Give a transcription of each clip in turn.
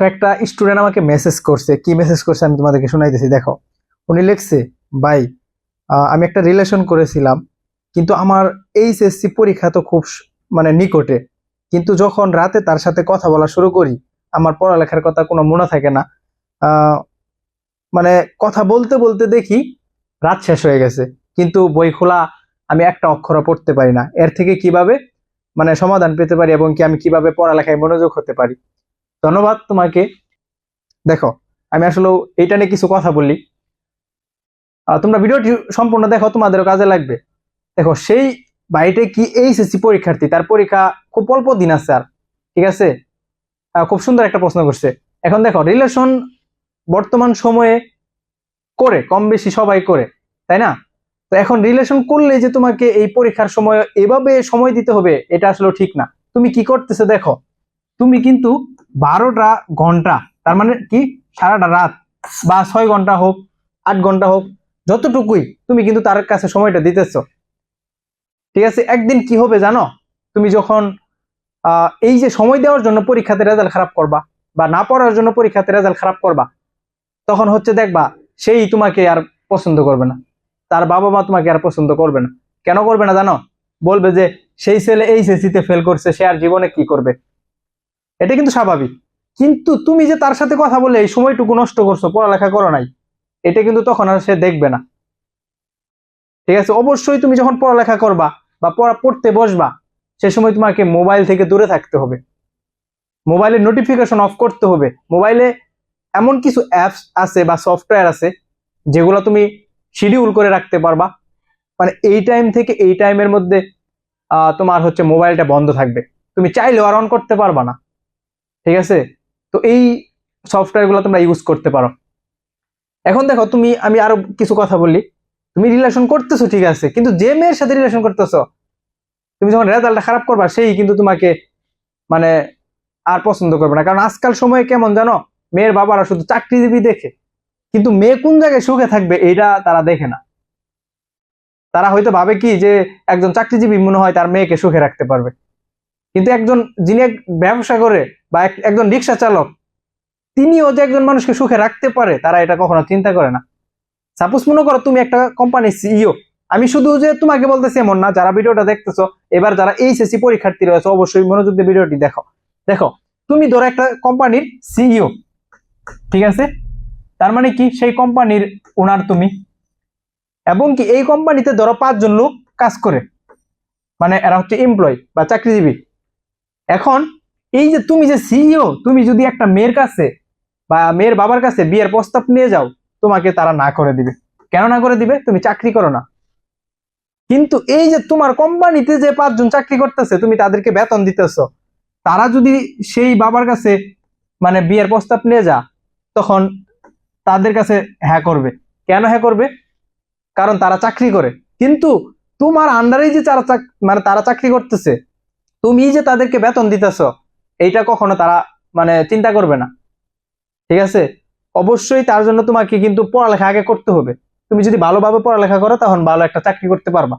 তো একটা স্টুডেন্ট আমাকে মেসেজ করছে। কি মেসেজ করছে আমি তোমাদেরকে শোনাইতেছি, দেখো। উনি লিখছে, ভাই আমি একটা রিলেশন করেছিলাম, কিন্তু আমার এইচএসসি পরীক্ষা তো খুব মানে নিকটে। কিন্তু যখন রাতে তার সাথে কথা বলা শুরু করি, আমার পড়ালেখার কথা কোনো মনে থাকে না। মানে কথা বলতে বলতে দেখি রাত শেষ হয়ে গেছে, কিন্তু বই খোলা আমি একটা অক্ষরও পড়তে পারি না। এর থেকে কীভাবে? মানে সমাধান পেতে পারি এবং কি আমি কীভাবে পড়ালেখায় মনোযোগ হতে পারি? ধন্যবাদ তোমাকে। দেখো, আমি আসলে এইটা নিয়ে কিছু কথা বলি তোমরা ভিডিওটি সম্পূর্ণ দেখো, তোমাদেরও কাজে লাগবে। দেখো, সেই বাড়িতে কি এইচএসসি পরীক্ষার্থী? তার পরীক্ষা খুব অল্প দিন আছে আর, ঠিক আছে? খুব সুন্দর একটা প্রশ্ন করছে। এখন দেখো রিলেশন বর্তমান সময়ে করে, কম বেশি সবাই করে, তাই না? তো এখন রিলেশন করলে যে তোমাকে এই পরীক্ষার সময় এভাবে সময় দিতে হবে, এটা আসলে ঠিক না। তুমি কি করতেছে দেখো? তুমি কিন্তু বারোটা ঘণ্টা, তার মানে কি? সারাটা রাত বা ছয় ঘণ্টা হোক, আট ঘণ্টা হোক, যতটুকুই তুমি কিন্তু তার কাছে সময়টা দিতেছ। ঠিক আছে? একদিন কি হবে জানো? তুমি যখন এই যে সময় দেওয়ার জন্য পরীক্ষাতে রেজাল্ট খারাপ করবা বা না পড়ার জন্য পরীক্ষাতে রেজাল্ট খারাপ করবা, তখন হচ্ছে দেখবা, সেই তোমাকে আর পছন্দ করবে না। তার বাবা মা তোমাকে আর পছন্দ করবে না। কেন করবে না জানো? বলবে যে, সেই ছেলে এই সেসিতে ফেল করছে, সে আর জীবনে কি করবে? এটা কিন্তু স্বাভাবিক। কিন্তু তুমি যে তার সাথে কথা বলে এই সময়টুকু নষ্ট করছ, পড়ালেখা করো নাই, এটা কিন্তু তখন আর সে দেখবে না। ঠিক আছে? অবশ্যই তুমি যখন পড়ালেখা করবা বা পড়া পড়তে বসবা, সে সময় তোমাকে মোবাইল থেকে দূরে থাকতে হবে। মোবাইলের নোটিফিকেশন অফ করতে হবে। মোবাইলে এমন কিছু অ্যাপস আছে বা সফটওয়্যার আছে, যেগুলো তুমি শিডিউল করে রাখতে পারবা। মানে এই টাইম থেকে এই টাইমের মধ্যে তোমার হচ্ছে মোবাইলটা বন্ধ থাকবে। তুমি চাইলেও আর অন করতে পারবা না। ঠিক আছে? তো এই সফটওয়্যারগুলো তোমরা ইউজ করতে পারো। এখন দেখো, তুমি, আমি আরও কিছু কথা বলি। তুমি রিলেশন করতেছো, ঠিক আছে? কিন্তু যে মেয়ের সাথে রিলেশন করতেছো, তুমি যখন রেজাল্টটা খারাপ করবা, সেই কিন্তু তোমাকে মানে আর পছন্দ করবে না। কারণ আজকাল সময় কেমন জানো? মেয়ের বাবারা শুধু চাকরিজীবী দেখে। কিন্তু মেয়ে কোন জায়গায় সুখে থাকবে, এটা তারা দেখে না। তারা হয়তো ভাবে কি যে একজন চাকরিজীবী মনে হয় তার মেয়েকে সুখে রাখতে পারবে। কিন্তু একজন যিনি ব্যবসা করে বা এক- একজন রিক্সা চালক, তিনিও যে একজন মানুষকে সুখে রাখতে পারে, তারা এটা কখনো চিন্তা করে না। সাপোজ মনে করো তুমি একটা কোম্পানির সিইও আমি শুধু যে তোমাকে বলতেছি এমন না, যারা ভিডিওটা দেখতেছো, এবার যারা এইচএসসি পরীক্ষার্থী রয়েছে, অবশ্যই মনোযোগ দিয়ে ভিডিওটি দেখো। দেখো, তুমি ধরো একটা কোম্পানির সিইও ঠিক আছে? তার মানে কি? সেই কোম্পানির ওনার তুমি। এবং কি এই কোম্পানিতে ধরো পাঁচজন লোক কাজ করে। মানে এরা হচ্ছে এমপ্লয় বা চাকরিজীবী। এখন এই যে তুমি যে সিইও তুমি যদি একটা মেয়ের কাছে বা মেয়ের বাবার কাছে বিয়ের প্রস্তাব নিয়ে যাও, তোমাকে তারা না করে দিবে। কেন না করে দিবে? তুমি চাকরি করো না। কিন্তু এই যে তোমার কোম্পানিতে যে পাঁচজন চাকরি করতেছে, তুমি তাদেরকে বেতন দিতেছ। তারা যদি সেই বাবার কাছে মানে বিয়ের প্রস্তাব নিয়ে যা, তখন তাদের কাছে হ্যাঁ করবে। কেন হ্যাঁ করবে? কারণ তারা চাকরি করে। কিন্তু তোমার আন্ডারেই যে তারা মানে তারা চাকরি করতেছে তুমি যে তাদেরকে বেতন দিতেছ, এইটা কখনো তারা মানে চিন্তা করবে না। ঠিক আছে? অবশ্যই তার জন্য তোমাকে কিন্তু পড়ালেখা আগে করতে হবে। তুমি যদি ভালোভাবে পড়ালেখা করো, তখন ভালো একটা চাকরি করতে পারবা।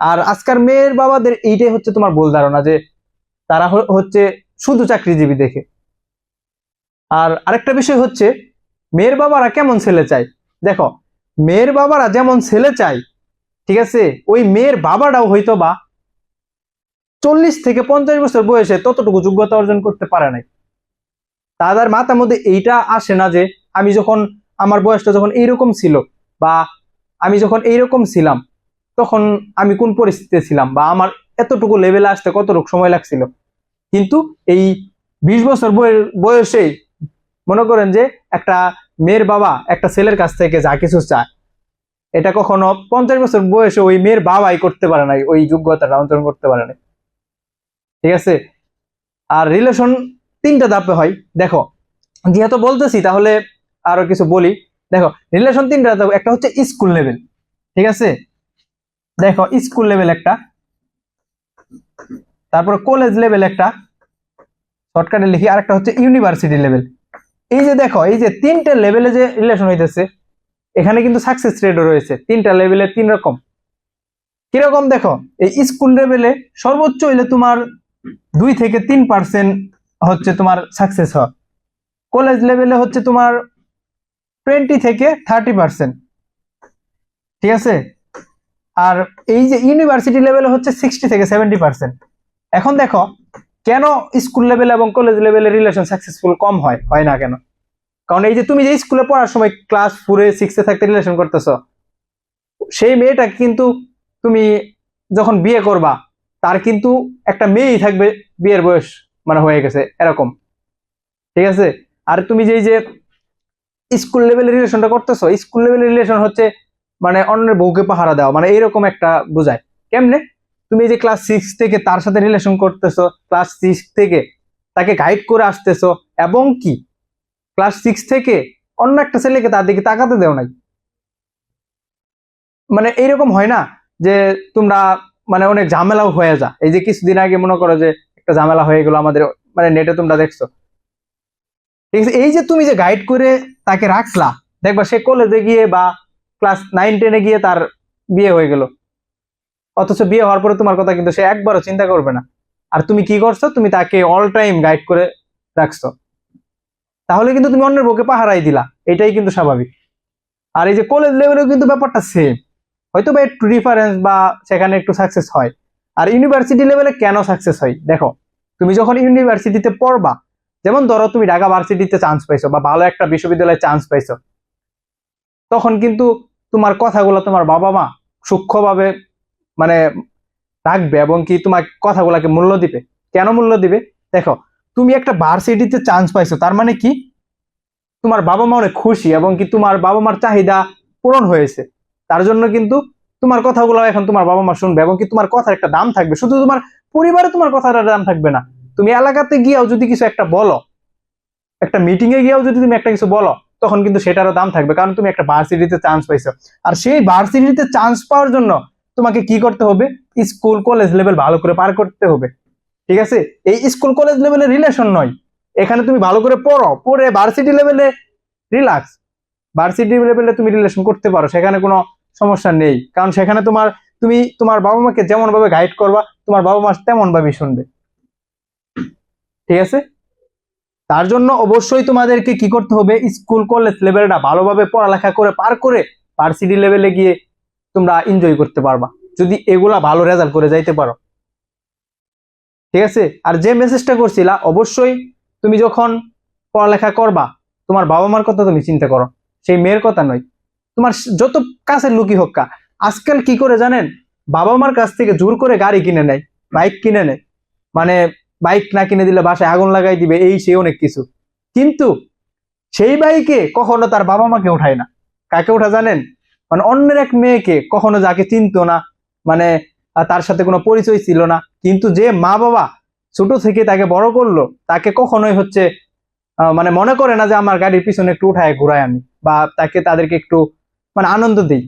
আর আজকাল মেয়ের বাবাদের এইটাই হচ্ছে তোমার ভুল ধারণা যে, তারা হচ্ছে শুধু চাকরিজীবী দেখে। আর আরেকটা বিষয় হচ্ছে, মেয়ের বাবারা কেমন ছেলে চায়? দেখো, মেয়ের বাবারা যেমন ছেলে চায়, ঠিক আছে? ওই মেয়ের বাবাটাও হয়তো বা চল্লিশ থেকে পঞ্চাশ বছর বয়সে ততটুকু যোগ্যতা অর্জন করতে পারে নাই। তাদের মাথার মধ্যে এইটা আসে না যে আমি যখন আমার বয়সটা যখন এইরকম ছিল বা আমি যখন এইরকম ছিলাম, তখন আমি কোন পরিস্থিতিতে ছিলাম বা আমার এতটুকু লেভেলে আসতে কতটুকু সময় লাগছিল। কিন্তু এই বিশ বছর বয়স- মনে করেন যে একটা মেয়ের বাবা একটা ছেলের কাছ থেকে যা কিছু চায়, এটা কখনো পঞ্চাশ বছর বয়সে ওই মেয়ের বাবাই করতে পারে নাই, ওই যোগ্যতাটা অর্জন করতে পারে নাই। ঠিক আছে? আর রিলেশন তিনটা ধাপে হয়। দেখো, যেহেতু বলতেছি, তাহলে আরও কিছু বলি। দেখো রিলেশন তিনটা ধাপ, একটা হচ্ছে স্কুল লেভেল ঠিক আছে? দেখো স্কুল লেভেল একটা, তারপর কলেজ লেভেল একটা শর্টকাটে লিখি, আরেকটা হচ্ছে ইউনিভার্সিটি লেভেল এই যে দেখো, এই যে তিনটা লেভেলে যে রিলেশন হইতেছে, এখানে কিন্তু সাকসেস রেটও রয়েছে। তিনটা লেভেলে তিন রকম। কীরকম দেখো, এই স্কুল লেভেলে সর্বোচ্চ হইলে তোমার দুই থেকে তিন পার্সেন্ট হচ্ছে তোমার সাকসেস হয় কলেজ লেভেলে হচ্ছে তোমার টোয়েন্টি থেকে থার্টি পার্সেন্ট ঠিক আছে? আর এই যে ইউনিভার্সিটি লেভেলে হচ্ছে সিক্সটি থেকে সেভেন্টি পার্সেন্ট এখন দেখো, কেন স্কুল লেভেল এবং কলেজ লেভেলে রিলেশন সাকসেসফুল কম হয়? হয় না কেন? কারণ এই যে তুমি যে স্কুলে পড়ার সময় ক্লাস ফোরে সিক্সে থাকতে রিলেশন করতেছ, সেই মেয়েটা কিন্তু তুমি যখন বিয়ে করবা তার কিন্তু একটা মেয়েই থাকবে বিয়ের বয়স মানে হয়ে গেছে, এরকম। ঠিক আছে? আর তুমি যেই যে স্কুল লেভেলের রিলেশনটা করতেছো, স্কুল লেভেলের রিলেশন হচ্ছে মানে অন্যের বউকে পাহারা দেওয়া মানে এইরকম একটা বোঝায়। কেমনে? তুমি যে ক্লাস সিক্স থেকে তার সাথে রিলেশন করতেছো ক্লাস সিক্স থেকে তাকে গাইড করে আসতেছো, এবং কি? ক্লাস সিক্স থেকে অন্য একটা ছেলেকে তার দিকে তাকাতে দেও নাই। মানে এইরকম হয় না যে তোমরা মানে অনেক ঝামেলাও হয়ে যা এই যে কিছুদিন আগে মনে করো যে একটা ঝামেলা হয়ে গেলো আমাদের মানে নেটে তোমরা দেখছ। ঠিক আছে, এই যে তুমি যে গাইড করে তাকে রাখলা, দেখবা সে কলেজে গিয়ে বা ক্লাস নাইন টেনে গিয়ে তার বিয়ে হয়ে গেল। অথচ বিয়ে হওয়ার পরে তোমার কথা কিন্তু সে একবারও চিন্তা করবে না। আর তুমি কি করছ? তুমি তাকে অল টাইম গাইড করে রাখছো। তাহলে কিন্তু তুমি অন্যের বুকে পাহারাই দিলা। এটাই কিন্তু স্বাভাবিক। আর এই যে কলেজ লেভেলেও কিন্তু ব্যাপারটা সেম হয়তো বা একটু ডিফারেন্স বা সেখানে একটু সাকসেস হয়। আর ইউনিভার্সিটি লেভেলে কেন সাকসেস হয়? দেখো, তুমি যখন ইউনিভার্সিটিতে পড়বা, যেমন ধরো তুমি ঢাকা ভার্সিটিতে চান্স পাইছো বা ভালো একটা বিশ্ববিদ্যালয়ে চান্স পাইছো, তখন কিন্তু তোমার কথাগুলো তোমার বাবা মা সূক্ষ্মভাবে মানে রাখবে এবং কি তোমার কথাগুলোকে মূল্য দিবে। কেন মূল্য দিবে? দেখো, তুমি একটা ভার্সিটিতে চান্স পাইছো, তার মানে কি? তোমার বাবা মা অনেক খুশি এবং কি তোমার বাবা মার চাহিদা পূরণ হয়েছে। তার জন্য কিন্তু তোমার কথাগুলো এখন তোমার বাবা মা শুনবে এবং কি তোমার কথার একটা দাম থাকবে। শুধু তোমার পরিবারে তোমার কথার দাম থাকবে না। তুমি এলাকাতে গিয়েও যদি কিছু একটা বলো, একটা মিটিং এ গিয়েও যদি তুমি একটা কিছু বলো, তখন কিন্তু সেটারও দাম থাকবে। কারণ তুমি একটা ভার্সিটিতে চান্স পাইছো। আর সেই ভার্সিটিতে চান্স পাওয়ার জন্য তোমাকে কি করতে হবে? স্কুল কলেজ লেভেল ভালো করে পার করতে হবে। ঠিক আছে? এই স্কুল কলেজ লেভেলের রিলেশন নয়। এখানে তুমি ভালো করে পড়ো। পড়ে ভার্সিটি লেভেলে রিল্যাক্স ভার্সিটি লেভেলে তুমি রিলেশন করতে পারো। সেখানে কোনো সমস্যা নেই। কারণ সেখানে তোমার, তুমি তোমার বাবা মাকে যেমন ভাবে গাইড করবা, তোমার বাবা মা তেমন ভাবে শুনবে। ঠিক আছে? তার জন্য অবশ্যই তোমাদেরকে কি করতে হবে? স্কুল কলেজ লেভেলটা ভালোভাবে পড়ালেখা করে, পার করে ভার্সিটি লেভেলে গিয়ে তোমরা এনজয় করতে পারবা। যদি এগুলা ভালো রেজাল্ট করে যাইতে পারো। ঠিক আছে? আর যে মেসেজটা করছিলা, অবশ্যই তুমি যখন পড়ালেখা করবা, তোমার বাবা মার কথা তুমি চিন্তা করো। সেই মেয়ের কথা নয়। তোমার যত কাছের লুকি হোক কা, আজকাল কি করে জানেন? বাবা মার কাছ থেকে জোর করে গাড়ি কিনে নেয়, বাইক কিনে নেয়। মানে বাইক না কিনে দিলে বাসায় আগুন লাগাই দিবে, এই সে অনেক কিছু। কিন্তু সেই বাইকে কখনো তার বাবা মাকে উঠায় না। কাকে উঠা জানেন? মানে অন্যের এক মেয়েকে কখনো যাকে চিনতো না মানে তার সাথে কোনো পরিচয় ছিল না। কিন্তু যে মা বাবা ছোট থেকে তাকে বড় করল, তাকে কখনোই হচ্ছে মানে মনে করে না যে আমার গাড়ির পিছনে একটু উঠায় ঘুরাই আমি বা তাকে তাদেরকে একটু মানে আনন্দ দিই।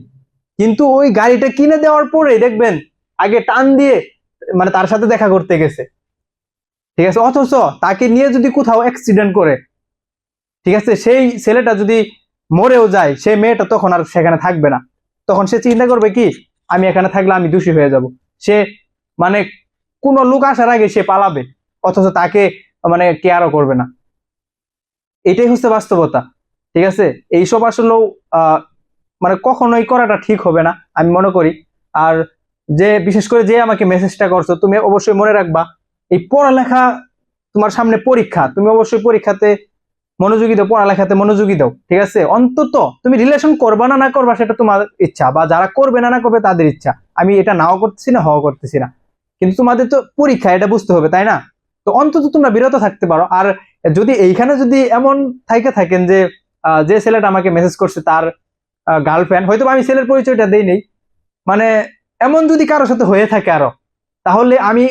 কিন্তু ওই গাড়িটা কিনে দেওয়ার পরে দেখবেন, আগে টান দিয়ে মানে তার সাথে দেখা করতে গেছে। ঠিক আছে? অথচ তাকে নিয়ে যদি কোথাও অ্যাক্সিডেন্ট করে, ঠিক আছে? সেই ছেলেটা যদি মরেও যায়, সেই মেয়েটা তখন আর সেখানে থাকবে না। তখন সে চিন্তা করবে কি, আমি এখানে থাকলে আমি দোষী হয়ে যাব। সে মানে কোনো লোক আসার আগে সে পালাবে, অথচ তাকে মানে কেয়ারও করবে না। এটাই হচ্ছে বাস্তবতা। ঠিক আছে? এইসব আসলেও মানে কখনোই করাটা ঠিক হবে না, আমি মনে করি। আর যে, বিশেষ করে যে আমাকে মেসেজটা করছ, তুমি অবশ্যই মনে রাখবা, এই পড়ালেখা তোমার সামনে পরীক্ষা, তুমি অবশ্যই পরীক্ষাতে মনোযোগী দাও, পড়ালেখাতে মনোযোগী দাও, ঠিক আছে? অন্তত তুমি রিলেশন করবা না না করবা, সেটা তোমার ইচ্ছা, বা যারা করবে না না করবে, তাদের ইচ্ছা। আমি এটা নাও করতেছি না হওয়া করতেছি না। কিন্তু তোমাদের তো পরীক্ষা, এটা বুঝতে হবে, তাই না? তো অন্তত তোমরা বিরত থাকতে পারো। আর যদি এইখানে যদি এমন থাইকে থাকেন যে যে ছেলেটা আমাকে মেসেজ করছে, তার গার্লফ্রেন্ড হয়তো আমি ছেলের পরিচয়টা দেই নেই মানে এমন যদি কারোর সাথে হয়ে থাকে আরও, তাহলে আমি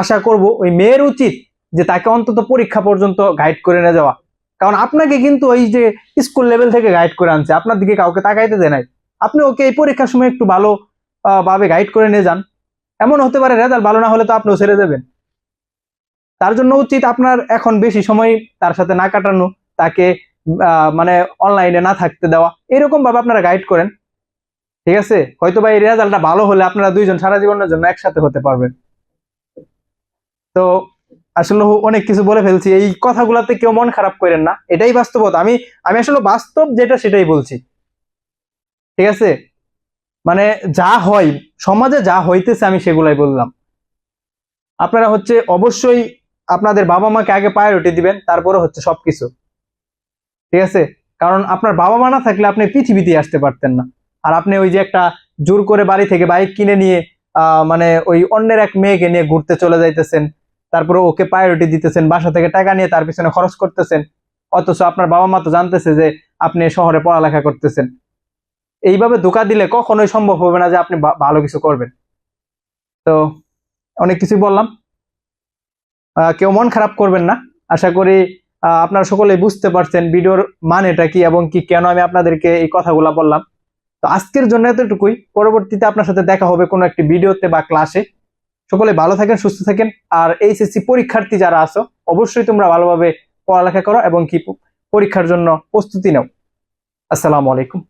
আশা করব ওই মেয়ের উচিত যে তাকে অন্তত পরীক্ষা পর্যন্ত গাইড করে নিয়ে যাওয়া। কারণ আপনাকে কিন্তু ওই যে স্কুল লেভেল থেকে গাইড করে আনছে, আপনার দিকে কাউকে তাকাইতে দেয় নাই। আপনি ওকে এই পরীক্ষার সময় একটু ভালো ভাবে গাইড করে নিয়ে যান। এমন হতে পারে রেজাল্ট ভালো না হলে তো আপনিও ছেড়ে দেবেন। তার জন্য উচিত আপনার এখন বেশি সময় তার সাথে না কাটানো, তাকে মানে অনলাইনে না থাকতে দেওয়া, এরকম ভাবে আপনারা গাইড করেন। ঠিক আছে? হয়তো বা এই রেজাল্টটা ভালো হলে আপনারা দুইজন সারা জীবনের জন্য একসাথে হতে পারবেন। তো আসলে অনেক কিছু বলে ফেলছি। এই কথাগুলাতে কেউ মন খারাপ করেন না। এটাই বাস্তবতা। আমি আমি আসলে বাস্তব যেটা সেটাই বলছি। ঠিক আছে? মানে যা হয়, সমাজে যা হইতেছে আমি সেগুলাই বললাম। আপনারা হচ্ছে অবশ্যই আপনাদের বাবা মাকে আগে প্রায়োরিটি দিবেন, তারপরে হচ্ছে সবকিছু। ঠিক আছে? কারণ আপনার বাবা মা না থাকলে আপনি পৃথিবীতে আসতে পারতেন না। আর আপনি ওই যে একটা জোর করে বাড়ি থেকে বাইক কিনে নিয়ে মানে ওই অন্যের এক মেয়েকে নিয়ে ঘুরতে চলে যাইতেছেন, তারপরে ওকে প্রায়োরিটি দিতেছেন, বাসা থেকে টাকা নিয়ে তার পিছনে খরচ করতেছেন, অথচ আপনার বাবা মা তো জানতেছে যে আপনি শহরে পড়ালেখা করতেছেন। এইভাবে ধোকা দিলে কখনোই সম্ভব হবে না যে আপনি ভালো কিছু করবেন। তো অনেক কিছু বললাম। কেউ মন খারাপ করবেন না। আশা করি আপনারা সকলে বুঝতে পারছেন ভিডিওর মানেটা কি এবং কি, কেন আমি আপনাদেরকে এই কথাগুলো বললাম। তো আজকের জন্য এতটুকুই। পরবর্তীতে আপনার সাথে দেখা হবে কোনো একটি ভিডিওতে বা ক্লাসে। সকলে ভালো থাকেন, সুস্থ থাকেন। আর এইচএসসি পরীক্ষার্থী যারা আছো, অবশ্যই তোমরা ভালোভাবে পড়ালেখা করো এবং কি পরীক্ষার জন্য প্রস্তুতি নাও। আসসালামু আলাইকুম।